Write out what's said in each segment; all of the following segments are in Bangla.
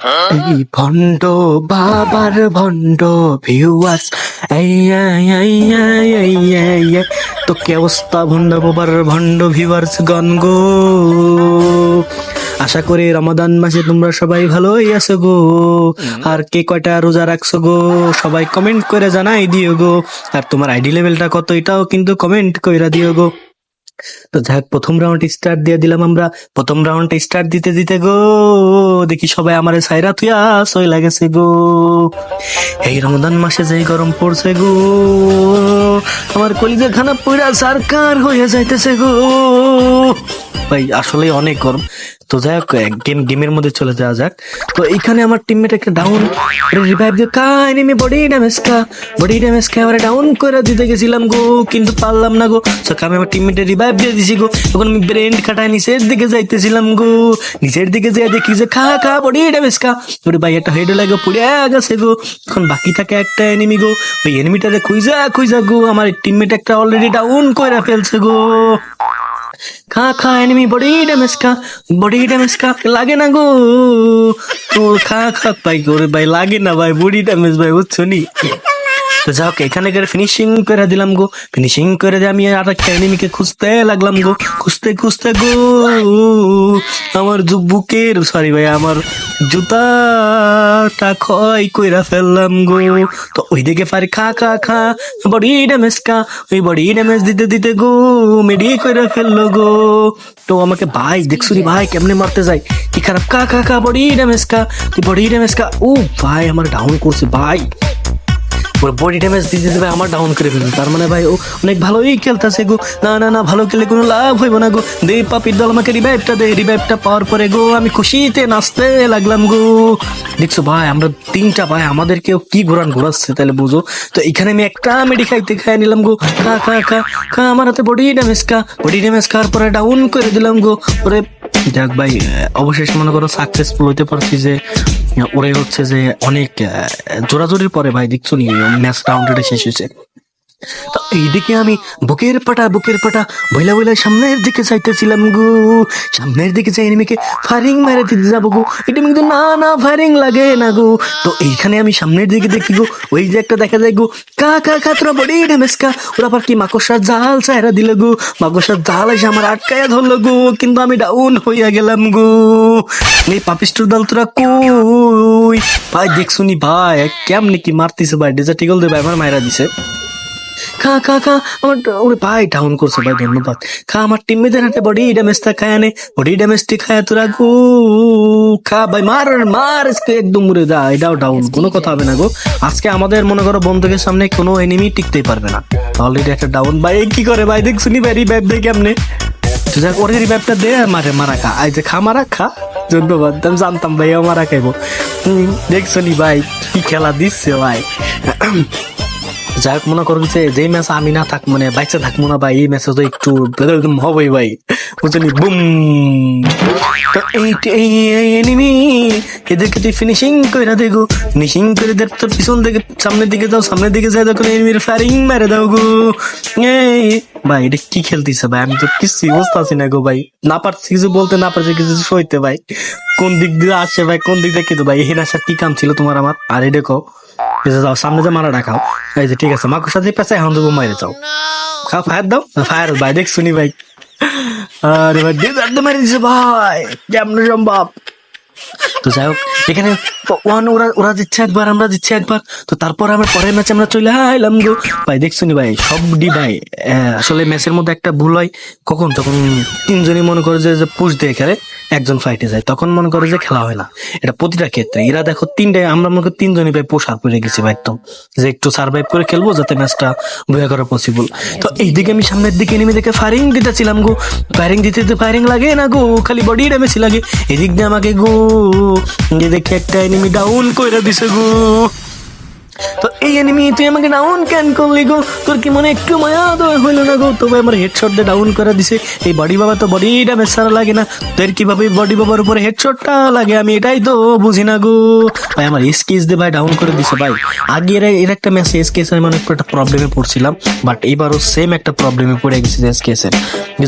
এই ভণ্ড বাবার ভণ্ড ভিউয়ার্স। তো কে অবস্থা ভণ্ড বাবার ভণ্ড ভিউয়ার্স গণ গো? আশা করি রমাদান মাসে তোমরা সবাই ভালোই আছো গো। আর কে কয়টা রোজা রাখছো গো? সবাই কমেন্ট করে জানাই দিও গো। আর তোমার আইডি লেভেলটা কত এটাও কিন্তু কমেন্ট কইরা দিও গো। তো যাক প্রথম রাউন্ড স্টার্ট দিয়ে দিলাম আমরা। প্রথম রাউন্ড স্টার্ট দিতে দিতে গো, দেখি সবাই আমার সাইরা তুইয়া সই লাগেছে গো। এই রমদান মাসে যেই গরম পড়ছে গো, আমার কলিজা খানা পুরা সরকার হয়ে যাইতেছে গো। ভাই আসলে অনেক গরম। তো যাই হোক গেম গেমের মধ্যে চলে যাওয়া যাক। তো এখানে আমার টিমমেট একটা ডাউন রিভাইভ দিয়ে কা এনিমি বডি ড্যামেজ কা? বডি ড্যামেজ কা আমরা ডাউন করে দিতে গেছিলাম গো, কিন্তু পারলাম না গো। তো আমি আমার টিমমেটে রিভাইভ দিয়ে দিছি গো। তখন আমি ব্রেন খাটায় নিচের দিকে যাইতেছিলাম গো। নিচের দিকে যাই দেখি যে খা খা বডি ড্যামেজ কা। ওরে ভাই, একটা হেড লাগে, পুড়ে গেছে গো। এখন বাকি থাকে একটা এনিমি গো। ওই এনিমিটারে খুঁজা খুঁজা গো। আমার টিমমেট একটা অলরেডি ডাউন করে ফেলছে গো। খা খা এনিমি বডি ড্যামেজ খা বডি ড্যামেজ খা লাগে না গো তো খা খা ভাই করে ভাই লাগে না ভাই বডি ড্যামেজ ভাই বুঝছ নি তো যাও এখানে করে ফিনিশিং করে দিলাম গো। ফিনিশিং করে দিয়ে আমি আর একটা এনিমিকে খুঁজতে লাগলাম গো। খুঁজতে খুঁজতে গো। আমার বুকের সরি ভাই, আমার জুতাটা ক্ষয় কইরা ফেললাম গো। তো ওই দিকে পারি খা খা খা বডি ড্যামেজ খা। ওই বডি ড্যামেজ দিতে দিতে গো মেডি কইরা ফেলল গো। তো আমাকে, ভাই, দেখছু ভাই, কেমনে মারতে যাই কি খারাপ কা কা কা বডি ড্যামেজ কা তুই বডি ড্যামেজ কা ও ভাই, আমার ডাউন করছে, ভাই। বডি ড্যামেজ দিতে দিতে ভাই আমার ডাউন করে ফেলবে। তার মানে ভাই, ও অনেক ভালোই খেলতেছে গো। না না না, ভালো খেলে কোনো লাভ হইব না গো। দে, পাপির দল আমাকে রিভাইভটা দে রিভাইভটা পাওয়ার পরে গো, আমি খুশিতে নাচতে লাগলাম গো। দেখছ ভাই, আমরা তিনটা ভাই, আমাদেরকেও কি ঘোরান ঘোরাচ্ছে তাহলে বুঝো? তো এখানে আমি একটা মেডি খাইতে খাই নিলাম গো। খা খা খা খা, আমার হাতে বডি ড্যামেজ খা। বডি ড্যামেজ খাওয়ার পরে ডাউন করে দিলাম গো। ওরে যাক ভাই অবশেষ মনে করো সাকসেসফুল হইতে পারছি যে ওরাই হচ্ছে যে অনেক জোরাজোরির পরে ভাই, দেখছ নি ম্যাচ রাউন্ডটা শেষ হয়েছে। তো এইদিকে আমি বুকের পাটা বুকের পাটা বইলা বইলা সামনের দিকে চাইতেছিলাম গো। সামনের দিকে যাই এনিমিকে ফায়ারিং মেরে দিতে যাব গো। এটা কিন্তু না না ফায়ারিং লাগে না গো। তো এইখানে আমি সামনের দিকে দেখি গো। ওই যে একটা দেখা যায় গো। কা কা কা, তোরা বডি ড্যামেজ কা ওরা আবার কি মাকড়সার জাল চায়রা দিল গো। মাকড়সার জাল এসে আমার আটকায়া ধরলো গো। কিন্তু আমি ডাউন হইয়া গেলাম গো। এই পাপিস্টুর দল তোরা কই? ভাই, দেখছুনি ভাই, কেমনে কি মারতিছে ভাই? ডেজার্টিগল দিয়ে ভাই, আমার মায়েরা দিছে। খা খা খা। আমার ওরে ভাই ডাউন করছে ভাই ধন্যবাদ। খা আমার টিমমেটের হাতে বডি ড্যামেজটা খায় আনে। বডি ড্যামেজটি খায় তোরা গো। খা ভাই মার মার একদম মরে যা। এটাও ডাউন কোনো কথা হবে না গো। আজকে আমাদের মনে করো বন্ধুকের সামনে কোনো এনিমি টিকতেই পারবে না। অলরেডি একটা ডাউন ভাই কি করে ভাই? দেখছুনি ভাই রিভাইভ দেয় কেমনে? তো যাক ওর রিভাইভটা দে মারে মারা খা। আই যে খা মারা খা। ধন্যবাদ আমি জানতাম ভাই মারা খাইবো। হুম, দেখছনি ভাই কি খেলা দিচ্ছে ভাই। যাই হোক মনে করুন যে যে ম্যাচ আমি না থাক মানে বাইচে থাকব না ভাই এই ম্যাচে তো একটু হবেই ভাই। বুঝলি? বুম। এদেরকে তুই ফিনিশিং করে দেখো ফিনিশিং করে দেখ, তো পিছন দিকে সামনের দিকে যাও, সামনের দিকে যাই, দেখো এনিমির ফায়ারিং মেরে দাও গো। ভাই, এটা কি খেলতেছে ভাই? আমি তো কিছু বুঝতেছি না গো ভাই। না পারছি কিছু বলতে, না পারছি কিছু সইতে ভাই। কোন দিক দিয়ে আসছে ভাই, কোন দিক দিয়ে কিন্তু ভাই? এখানে আসার কি কাম ছিল তোমার আমার? আর দেখো যে যাও, সামনে যে মারা ডাকাও এই যে, ঠিক আছে মাকুর সাথে পেঁচা এখন দেবো মারে যাও। খা ফায়ার দাও। ফায়ার, ভাই দেখ শুনি ভাই? আরে, ভাই দিয়ে মারি দিছে, ভাই। কেমন সম্ভব? তো যাই হোক, এখানে ওয়ান ওরা ওরা দিচ্ছে একবার, আমরা দিচ্ছি একবার। তো তারপর আমরা পরের ম্যাচে আমরা চলে আইলাম গো। ভাই, দেখছ নি ভাই? সব ডি ভাই আসলে ম্যাচের মধ্যে একটা ভুল হয়। কখন? তখন তিনজনই মনে করে যে পুষ দিয়ে খেলে, একজন ফাইটে যায়। তখন মনে করে যে খেলা হয় না। এটা প্রতিটা ক্ষেত্রে। এরা দেখো তিনটে, আমরা মনে করি তিনজনই ভাই পোশাক পরে গেছি ভাই একদম। যে একটু সার্ভাইভ করে খেলব যাতে ম্যাচটা বয়া করা পসিবল তো এইদিকে আমি সামনের দিকে নেমে দেখে ফায়ারিং দিতেছিলাম গো। ফায়ারিং দিতে দিতে ফায়ারিং লাগে না গো। খালি বডি ড্যামেজ লাগে। এদিক দিয়ে আমাকে গো দেখে একটা এনিমি ডাউন কইরা দিছে গো। তো এই এনিমি তুই আমাকে ডাউন কেন করলি গো? তোর কি মনে একটু মায়া দয়া হইল না গো? তবে আমার হেডশট দিয়ে ডাউন করে দিছে। এই বডি বাবা তো বডি ড্যামেজ সারা লাগে না। তোর কীভাবে বডি বাবার উপরে হেডশটটা লাগে আমি এটাই তো বুঝি না গো। ভাই, আমার স্কেচ দিয়ে ভাই ডাউন করে দিছে ভাই। আগে এর এর একটা ম্যাচে স্কেচ আমি অনেক একটা প্রবলেমে পড়ছিলাম। বাট এবারও সেম একটা প্রবলেমে পড়ে গেছে স্কেচের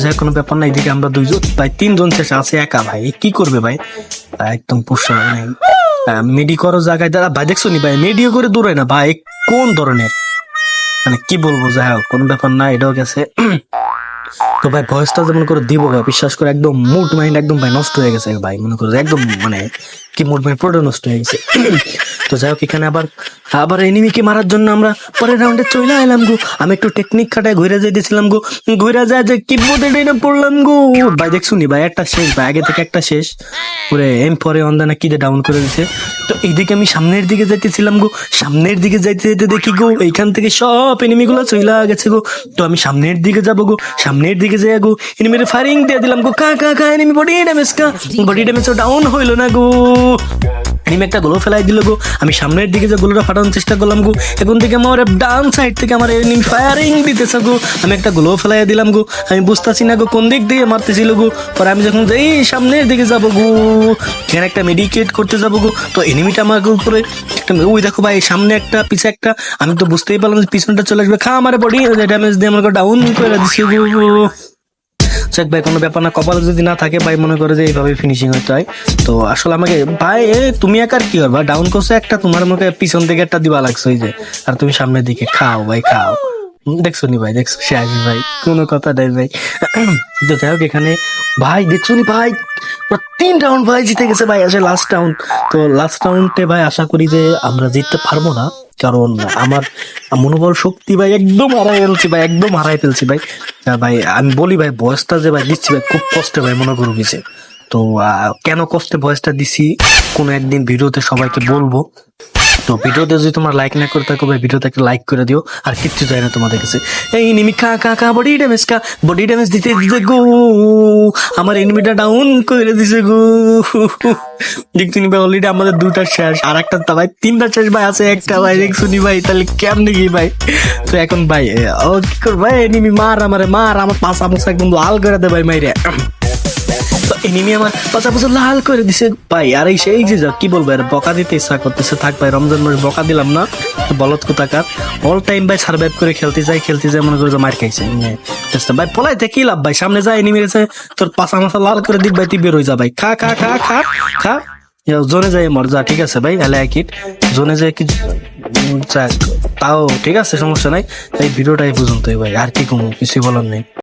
যাই কোনো ব্যাপার না এদিকে আমরা দুইজন ভাই, তিনজন শেষ আছে একা ভাই। কি করবে ভাই? একদম মিডি করো জায়গায় দাঁড়া ভাই, দেখছ নি ভাই? মিডিও করে দূরে না, ভাই? কোন ধরনের? মানে কি বলব, যাই হোক, কোনো ব্যাপার না, এটাও গেছে। তো ভাই ভয়েসটা যেমন করে দিব, ভাই, বিশ্বাস করে একদম মুড মাইন্ড একদম, ভাই, নষ্ট হয়ে গেছে, ভাই, মনে করো একদম মানে কি মুড মাইন্ড পুরোটা নষ্ট হয়ে গেছে। তো যাই হোক, এখানে আবার আবার এনিমিকে মারার জন্য আমরা পরের রাউন্ডে চলে এলাম গো। আমি একটু টেকনিক খাটায় ঘুরে যাইতেছিলাম গো। ঘুরে যায় যে কি বোধে ডেনে পড়লাম গো। ভাই দেখছুনি ভাই, একটা শেষ, ভাই, আগে থেকে একটা শেষ। পুরে এম পরে অন্দানা কি ডাউন করে দিছে। তো এইদিকে আমি সামনের দিকে যাইতেছিলাম গো। সামনের দিকে যাইতে যাইতে দেখি গো, এইখান থেকে সব এনিমি গুলো চইলা গেছে গো। তো আমি সামনের দিকে যাব গো, সামনের দিকে যাই গো এনিমির ফায়ারিং দিয়ে দিলাম গো। কা কা কা এনিমি বডি ড্যামেজ কা। বডি ড্যামেজ ডাউন হইল না গো। এনিমি একটা গোলো ফেলাই দিল গো। আমি সামনের দিকে যে গোলোটা ফাটানোর চেষ্টা করলাম গো, এখন থেকে আমার ডান সাইড থেকে আমার এনিমি ফায়ারিং দিতেছে গো। আমি একটা গোলো ফেলাই দিলাম গো। আমি বুঝতেছি না গো কোন দিক দিয়ে মারতেছিল গো। পরে আমি যখন যাই সামনের দিকে যাব গো, এখানে একটা মেডিকেট করতে যাব গো, তো এনিমিটা আমার উপরে ওই দেখো ভাই, সামনে একটা, পিছে একটা। আমি তো বুঝতেই পারলাম যে পিছনটা চলে আসবে। খা, আমার বডি ড্যামেজ দিয়ে আমার ডাউন করে দিচ্ছে গো। চেক ভাই, কোনো ব্যাপার না, কপালে যদি না থাকে ভাই, মনে করে যে এইভাবে ফিনিশিং হতে হয়। তো আসলে আমাকে, ভাই, এ তুমি একার কি হবে ডাউন করছ একটা, তোমার মুখে পিছন থেকে একটা দিবা লাগছে, ওই যে। আর তুমি সামনের দিকে, খাও ভাই, খাও। দেখছ নি ভাই, দেখছ? সে আসবে ভাই, কোনো কথা নাই ভাই। তো যাই হোক, এখানে, ভাই, দেখছ নি ভাই? তিন রাউন্ড ভাই জিতে গেছে ভাই, আসে লাস্ট রাউন্ড তো লাস্ট রাউন্ডে ভাই, আশা করি যে আমরা জিততে পারব না। কারণ আমার মনোবল শক্তি ভাই একদম হারাই ফেলছি ভাই, একদম হারাই ফেলছি ভাই। ভাই, আমি বলি ভাই, বয়সটা যে ভাই দিচ্ছি ভাই, খুব কষ্টে ভাই, মনে করো গেছে তো কেন কষ্টে বয়সটা দিছি? কোনো একদিন ভিডিওতে সবাইকে বলব। তো ভিডিওতে যদি তোমরা লাইক না করে থাকো ভাই ভিডিওতে একটা লাইক করে দিও, আর কিচ্ছু যায় না তোমাদের কাছে। এই নিমি কা কা কা বডি ড্যামেজ কা বডি ড্যামেজ দিতে দিতে গো। আমার এনিমিটা ডাউন করে দিছে গো। দেখছুনি ভাই অলরেডি আমাদের দুটা শেষ, আর একটা তা ভাই, তিনটা শেষ ভাই আছে, একটা ভাই দেখছুনি ভাই, তাহলে কেমনে কি ভাই? তো এখন ভাই, ও কি কর ভাই এনিমি মার আমারে, মার, আমার পাঁচ আমুস একদম লাল করে দে ভাই, মাইরে। এনিমি আমার পাশা পাশা লাল করে দিছে। ভাই আর এই সেই যে যা, কি বলব আর বকা দিতে ইচ্ছা করতেছে। থাক ভাই রমজান মাস বকা দিলাম না। বলত কোথাকার। অল টাইম ভাই সার্ভাইভ করে খেলতে যাই খেলতে যাই মনে করে মার খাইছে। just ভাই পলাইতে কি লাভ ভাই? সামনে যায় এনিমি গেছে তোর পাশা মাথা লাল করে দিক ভাই তুই বের হয়ে যা ভাই। খা খা খা খা খা। জোনে যাই মর যা ঠিক আছে ভাই হ্যালো কিট জোনে যায় কি তাও ঠিক আছে সমস্যা নাই। এই ভিডিওটাই পর্যন্তই ভাই আর কি কমু কিছু বলার নেই।